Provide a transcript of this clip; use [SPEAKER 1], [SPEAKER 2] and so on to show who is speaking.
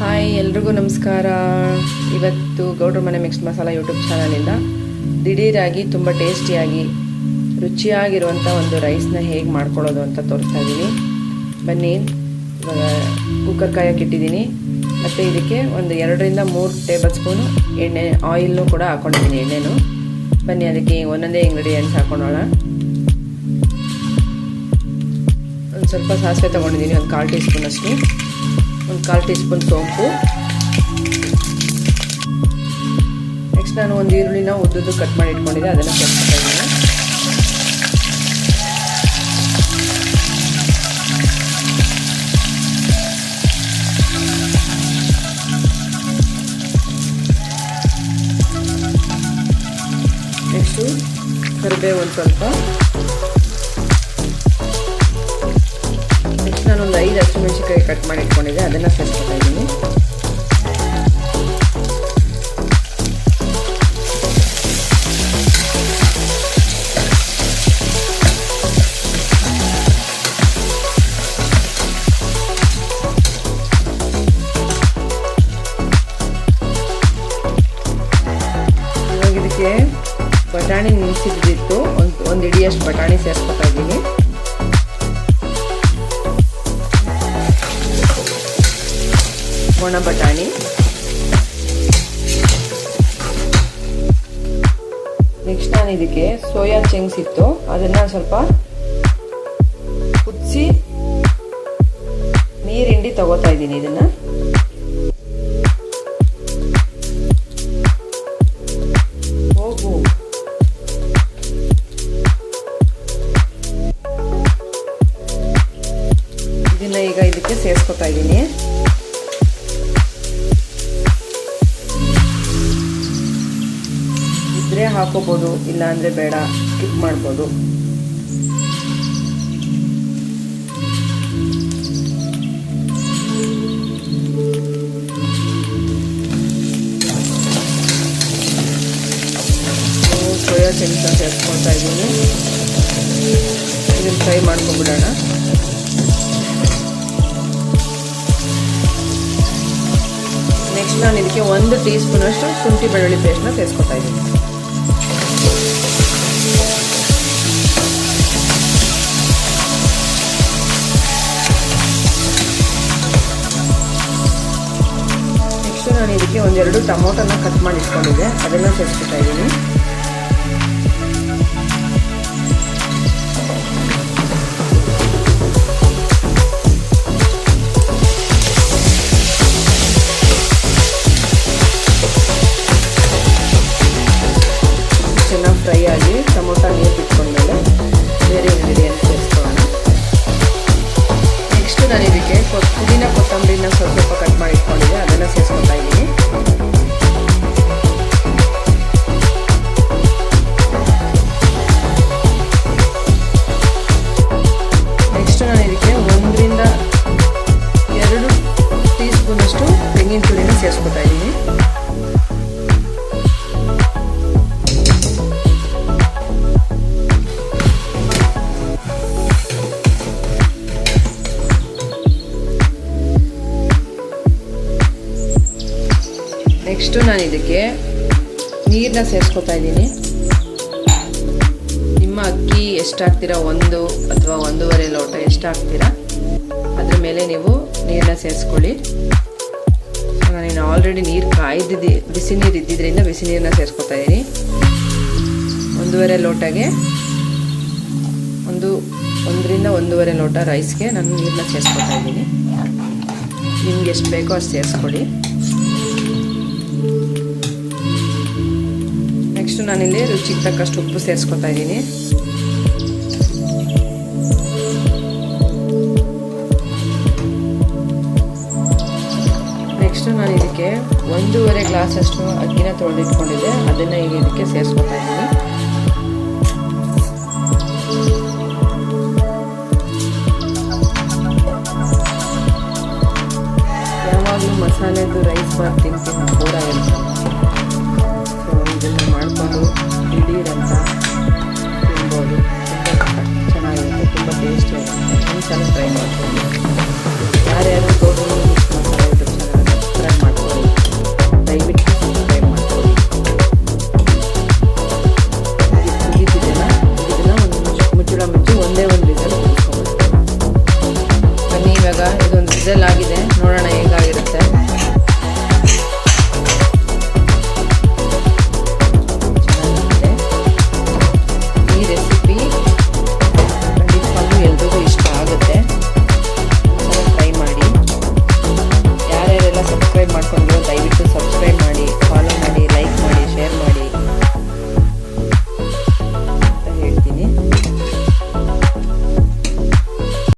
[SPEAKER 1] Hi ಎಲ್ರಿಗೂ ನಮಸ್ಕಾರ. ಇವತ್ತು ಗೌಡ್ರ ಮನೆ ಮಿಕ್ಸ್ ಮಸಾಲ ಯೂಟ್ಯೂಬ್ ಚಾನಲಿಂದ ದಿಢೀರಾಗಿ ತುಂಬ ಟೇಸ್ಟಿಯಾಗಿ ರುಚಿಯಾಗಿರುವಂಥ ಒಂದು ರೈಸ್ನ ಹೇಗೆ ಮಾಡ್ಕೊಳ್ಳೋದು ಅಂತ ತೋರಿಸ್ತಾ ಇದ್ದೀನಿ ಬನ್ನಿ, ಇವಾಗ ಕುಕ್ಕರ್ ಕಾಯಕ್ಕೆ ಇಟ್ಟಿದ್ದೀನಿ ಮತ್ತು ಇದಕ್ಕೆ ಒಂದು ಎರಡರಿಂದ ಮೂರು ಟೇಬಲ್ ಸ್ಪೂನು ಎಣ್ಣೆ ಆಯಿಲ್ನು ಕೂಡ ಹಾಕೊಂಡಿದ್ದೀನಿ ಎಣ್ಣೆನು. ಬನ್ನಿ, ಅದಕ್ಕೆ ಒಂದೊಂದೇ ಇಂಗ್ರೀಡಿಯೆಂಟ್ಸ್ ಹಾಕೊಳ್ಳೋಣ ಒಂದು ಸ್ವಲ್ಪ ಸಾಸಿವೆ ತೊಗೊಂಡಿದ್ದೀನಿ ಒಂದು ಕಾಲು ಟೀ ಸ್ಪೂನಷ್ಟು ಒಂದು ಕಾಲು ಟೀ ಸ್ಪೂನ್ ಸೋಂಪು. ನೆಕ್ಸ್ಟ್ ನಾನು ಒಂದು ಈರುಳ್ಳಿನ ಉದ್ದುದ್ದು ಕಟ್ ಮಾಡಿ ಇಟ್ಕೊಂಡಿದ್ದೆ, ಅದನ್ನು ಕಟ್ಕೊಂಡಿದ್ದೀನಿ ನೆಕ್ಸ್ಟು ಕರಿಬೇವು ಒಂದು ಸ್ವಲ್ಪ. ನಾನೊಂದು ಐದು ಹಸಿಮೆಣಸಿನ್ಕಾಯಿ ಕಟ್ ಮಾಡಿ ಇಟ್ಕೊಂಡಿದ್ದೆ ಅದನ್ನು ಸೇರಿಸ್ಕೊತಾ ಇದ್ದೀನಿ. ಬಟಾಣಿ ನೆನೆಸಿದ್ದಿತ್ತು ಒಂದು ಒಂದು ಇಡಿಯಷ್ಟು ಬಟಾಣಿ ಸೇರಿಸ್ಕೊತಾ ಇದ್ದೀನಿ. ಒಣ ಬಟಾಣಿ. ನೆಕ್ಸ್ಟ್ ನಾನು ಇದಕ್ಕೆ ಸೋಯಾ ಚೆಂಗ್ಸ್ ಇತ್ತು. ಅದನ್ನ ಸ್ವಲ್ಪ ಕುದಿಸಿ ನೀರಿಂಡಿ ತಗೋತಾ ಇದ್ದೀನಿ ಇದನ್ನ. ಹೋಗು. ಈಗ ಇದಕ್ಕೆ ಸೇರಿಸ್ಕೊತಾ ಇದ್ದೀನಿ. ಹಾಕೋಬೋದು ಇಲ್ಲ ಅಂದ್ರೆ ಬೇಡ ಸ್ಕಿಪ್ ಮಾಡ್ಬೋದು. ಸೋಯಾ ಚಂಚ ಸೇರಿಸ್ಕೊಳ್ತಾ ಇದ್ದೀನಿ. ಇದನ್ನು ಫ್ರೈ ಮಾಡ್ಕೊಂಡ್ಬಿಡೋಣ. ನೆಕ್ಸ್ಟ್ ನಾನು ಇದಕ್ಕೆ ಒಂದು ಟೀ ಸ್ಪೂನಷ್ಟು ಶುಂಠಿ ಬೆಳ್ಳುಳ್ಳಿ ಪೇಸ್ಟ್ನ ಸೇರಿಸ್ಕೊತಾ ಇದ್ದೀನಿ. ಒಂದೆರಡು ಟೊಮೊಟೊನ ಕಟ್ ಮಾಡಿ ಇಟ್ಕೊಂಡಿದ್ದೆ. ಅದನ್ನು ಸೇರಿಸ್ಕೊತಾ ನಾನು ಇದಕ್ಕೆ ಪುದೀನ ಕೊತ್ತಂಬರಿನ ಸ್ವಲ್ಪ ಸ್ವಲ್ಪ ಕಟ್ ಮಾಡಿ ಇಟ್ಕೊಂಡಿದ್ದೆ ಅದನ್ನು ಸೇರಿಸ್ಕೊತಾ ಇದ್ದೀನಿ. ನೆಕ್ಸ್ಟ್ ನಾನು ಇದಕ್ಕೆ ಒಂದರಿಂದ ಎರಡು ಟೀ ಸ್ಪೂನಷ್ಟು ತೆಂಗಿನ ತುರಿನ ಸೇರಿಸ್ಕೊತಾ ಇದ್ದೀನಿ. ನೆಕ್ಸ್ಟು ನಾನು ಇದಕ್ಕೆ ನೀರನ್ನ ಸೇರಿಸ್ಕೊತಾ ಇದ್ದೀನಿ. ನಿಮ್ಮ ಅಕ್ಕಿ ಎಷ್ಟು ಹಾಕ್ತೀರಾ ಒಂದು ಅಥವಾ ಒಂದೂವರೆ ಲೋಟ ಎಷ್ಟು ಹಾಕ್ತೀರಾ ಅದ್ರ ಮೇಲೆ ನೀವು ನೀರನ್ನ ಸೇರಿಸ್ಕೊಳ್ಳಿ. ನಾನು ಆಲ್ರೆಡಿ ನೀರು ಕಾಯ್ದಿದ್ದಿ, ಬಿಸಿ ನೀರು ಇದ್ದಿದ್ದರಿಂದ ಬಿಸಿ ನೀರನ್ನ ಸೇರಿಸ್ಕೊತಾ ಇದ್ದೀನಿ. ಒಂದೂವರೆ ಲೋಟಗೆ ಒಂದು, ಒಂದರಿಂದ ಒಂದೂವರೆ ಲೋಟ ರೈಸ್ಗೆ ನಾನು ನೀರನ್ನ ಸೇರಿಸ್ಕೊತಾ ಇದ್ದೀನಿ. ನಿಮ್ಗೆ ಎಷ್ಟು ಬೇಕೋ ಅಷ್ಟು ಸೇರಿಸ್ಕೊಳ್ಳಿ ನೆಕ್ಸ್ಟ್ ನಾನಿಲ್ಲಿ ರುಚಿಗೆ ತಕ್ಕಷ್ಟು ಉಪ್ಪು ಸೇರಿಸ್ಕೊತಾ ಇದ್ದೀನಿ. ನೆಕ್ಸ್ಟ್ ನಾನು ಇದಕ್ಕೆ ಒಂದೂವರೆ ಗ್ಲಾಸಷ್ಟು ಅಕ್ಕಿನ ತೊಳೆದಿಟ್ಕೊಂಡಿದ್ದೆ. ಅದನ್ನು ಈಗ ಇದಕ್ಕೆ ಸೇರಿಸ್ಕೊತಾ ಇದ್ದೀನಿ. ಯಾವಾಗಲೂ ಮಸಾಲೆದು ರೈಸ್ ಬಾತ್ ತಿಂತೀನಿ ಕೂಡ ಆಗಿರುತ್ತೆ. ವಿಸಲ್ ಆಗಿದ